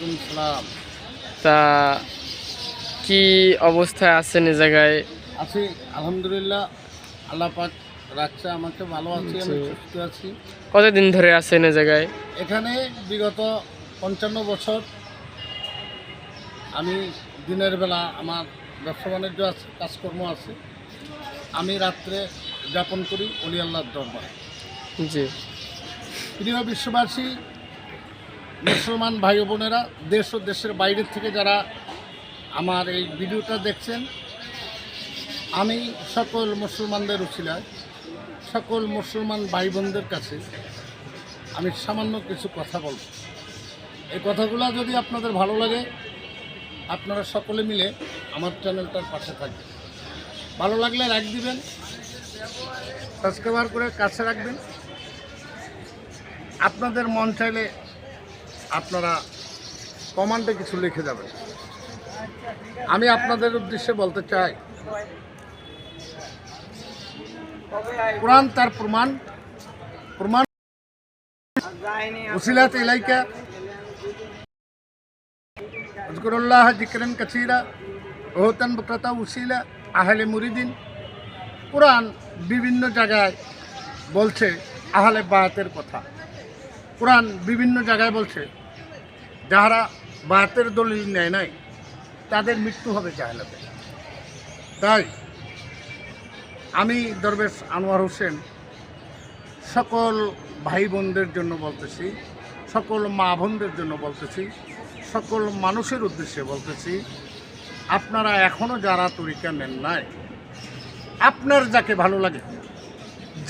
ওয়ালাইকুম সালাম। তা কি অবস্থায় আছেন এই জায়গায়? আছি আলহামদুলিল্লাহ। আল্লাহ পাক রাখছে আমাকে ভালো আছি আমি। সুস্থ আছি। কতদিন ধরে আছেন এই জায়গায়? এখানে বিগত পঞ্চান্ন বছর আমি দিনের বেলা আমার ব্যবসা বাণিজ্য আছে কাজকর্ম আছে। আমি রাত্রে যাপন করি অলি আল্লাহর দরবার। জি। প্রিয় বিশ্ববাসী মুসলমান ভাই বোনেরা, দেশ ও দেশের বাইরের থেকে যারা আমার এই ভিডিওটা দেখছেন, আমি সকল মুসলমানদের উচিলায়, সকল মুসলমান ভাই বোনদের কাছে আমি সামান্য কিছু কথা বলব। এই কথাগুলো যদি আপনাদের ভালো লাগে, আপনারা সকলে মিলে আমার চ্যানেলটার পাশে থাকবেন। ভালো লাগলে লাইক দিবেন সাবস্ক্রাইবার করে কাছে রাখবেন। আপনাদের মন চাইলে আপনারা কমান্ডে কিছু লিখে যাবেন। আমি আপনাদের উদ্দেশ্যে বলতে চাই, কোরআন তার প্রমাণ প্রমাণ উসিলাত ইলাইকা। উজকুরুল্লাহ জিকরান কাসীরা ওহতান বকরাতা উসিলা, আহলে মুরিদিন। কোরআন বিভিন্ন জায়গায় বলছে আহলে বায়াতের কথা। কোরআন বিভিন্ন জায়গায় বলছে যাহারা বায়াতের দলিল নেয় নাই, তাদের মৃত্যু হবে জাহেলাতে তাই আমি দরবেশ আনোয়ার হোসেন সকল ভাই বোনদের জন্য বলতেছি, সকল মা বোনদের জন্য বলতেছি, সকল মানুষের উদ্দেশ্যে বলতেছি, আপনারা এখনও যারা তরিকা নেন নাই, আপনার যাকে ভালো লাগে,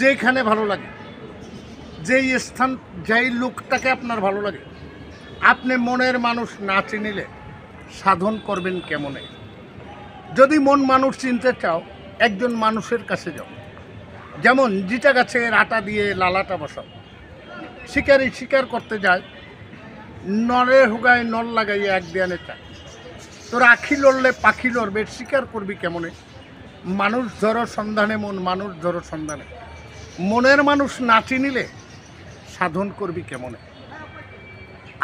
যেখানে ভালো লাগে, যেই স্থান, যেই লোকটাকে আপনার ভালো লাগে আপনি মনের মানুষ না চিনিলে সাধন করবেন কেমনে? যদি মন মানুষ চিনতে চাও, একজন মানুষের কাছে যাও। যেমন জিটা গাছের আটা দিয়ে লালাটা বসাও। শিকারি শিকার করতে যায় নরে হুগায় নল লাগাইয়ে এক দেয়ালে চায়। তোর আখি লড়লে পাখি লড়বে, শিকার করবি কেমনে? মানুষ ধরো সন্ধানে, মন মানুষ ধরো সন্ধানে। মনের মানুষ না চিনিলে সাধন করবি কেমনে?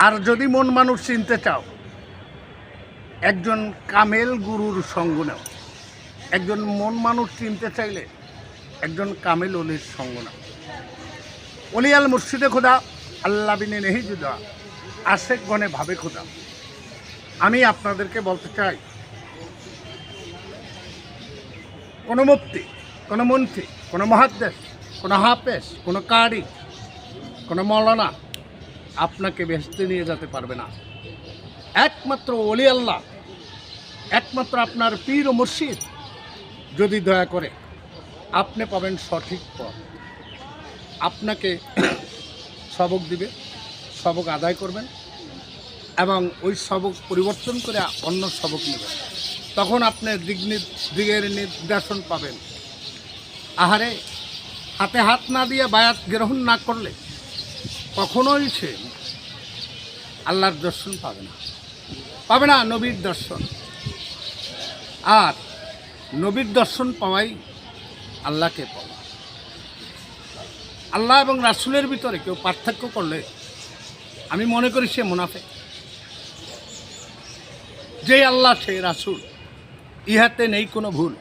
আর যদি মন মানুষ চিনতে চাও, একজন কামেল গুরুর সঙ্গ নাও। একজন মন মানুষ চিনতে চাইলে একজন কামেল অলির সঙ্গ নাও। অলিয়াল মুর্শিদে খোদা আল্লাহ বিনে নেহি জুদা, আশেক গণে ভাবে খোদা। আমি আপনাদেরকে বলতে চাই, কোনো মুক্তি কোনো মন্ত্রী, কোনো মহাদ্দেশ, কোনো হাফেজ, কোনো কারি, কোনো মৌলানা আপনাকে বেহেস্তে নিয়ে যেতে পারবে না। একমাত্র অলি আল্লাহ, একমাত্র আপনার পীর ও মুর্শিদ যদি দয়া করে আপনি পাবেন সঠিক পথ। আপনাকে সবক দিবে, সবক আদায় করবেন এবং ওই সবক পরিবর্তন করে অন্য সবক নেবেন। তখন আপনি দিক দিকের নির্দেশন পাবেন। আহারে, হাতে হাত না দিয়ে বায়াত গ্রহণ না করলে কখনোই সে আল্লাহর দর্শন পাবে না। পাবে না নবীর দর্শন। আর নবীর দর্শন পাওয়াই আল্লাহকে পাওয়া। আল্লাহ এবং রাসুলের ভিতরে কেউ পার্থক্য করলে আমি মনে করি সে মুনাফে যে আল্লাহ সে রাসুল, ইহাতে নেই কোনো ভুল।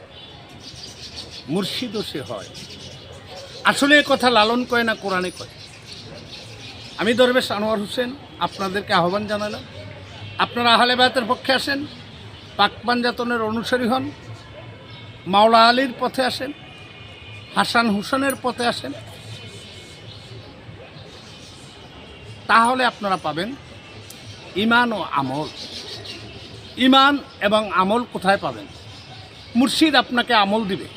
মুর্শিদও সে হয়। আসলে কথা লালন করে না, কোরআনে কয় আমি দরবেশ আনোয়ার হোসেন, আপনাদেরকে আহ্বান জানালাম। আপনারা আহলে বায়াতের পক্ষে আসেন, পাক পাঞ্জাতনের অনুসারী হন, মাওলা আলীর পথে আসেন, হাসান হুসেনের পথে আসেন। তাহলে আপনারা পাবেন ইমান ও আমল। ইমান এবং আমল কোথায় পাবেন? মুর্শিদ আপনাকে আমল দিবে।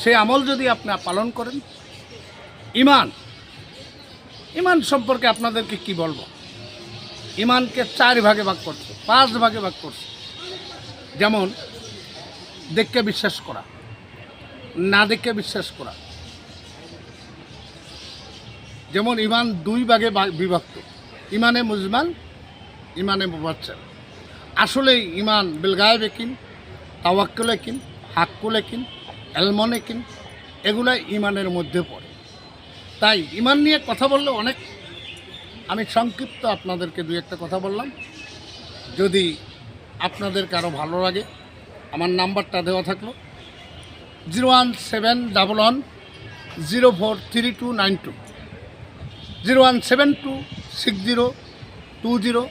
সেই আমল যদি আপনি পালন করেন ইমান ইমান সম্পর্কে আপনাদেরকে কি বলব? ইমানকে চার ভাগে ভাগ করছে, পাঁচ ভাগে ভাগ করছে। যেমন দেখকে বিশ্বাস করা, না দেখে বিশ্বাস করা। যেমন, ইমান দুই ভাগে বিভক্ত, ইমানে মুজমান ইমানে মুবাচ্চার আসলে ইমান বেলগায়েব একিন, তাওয়াক্কুল একিন, হাক্কুল একিন, এলমন একিন এগুলো ইমানের মধ্যে পড়ে। তাই ইমান নিয়ে কথা বললে অনেক। আমি সংক্ষিপ্ত আপনাদেরকে দু একটা কথা বললাম। যদি আপনাদের কারও ভালো লাগে, আমার নাম্বারটা দেওয়া থাকল। Zero one seven double one zero four three two nine two. Zero one seven two six zero two zero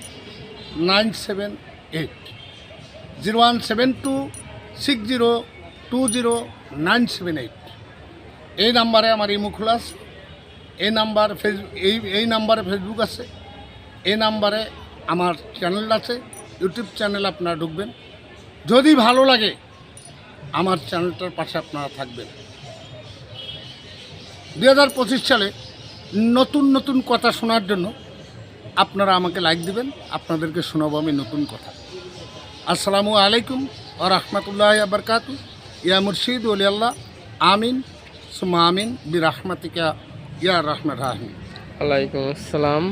nine seven eight. Zero one seven two six zero two zero nine seven eight. এই নাম্বারে আমার imo খোলা আছে। এই number face এই এই নাম্বারে Facebook আছে, এই নাম্বারে আমার চ্যানেল আছে ইউটিউব চ্যানেল আপনারা ঢুকবেন। যদি ভালো লাগে, আমার চ্যানেলটার পাশে আপনারা থাকবেন। দু হাজার পঁচিশ সালে নতুন নতুন কথা শোনার জন্য আপনারা আমাকে লাইক দিবেন, আপনাদেরকে শোনাবো আমি নতুন কথা। আসসালামু আলাইকুম ও রহমতুল্লাহ আবরকাত ইয়া মুর্শিদ আল্লাহ। আমিন। সুমা আমিন। বি রহমতিকা ইয়া রহমান রাহিম। ওয়ালাইকুম আসসালাম।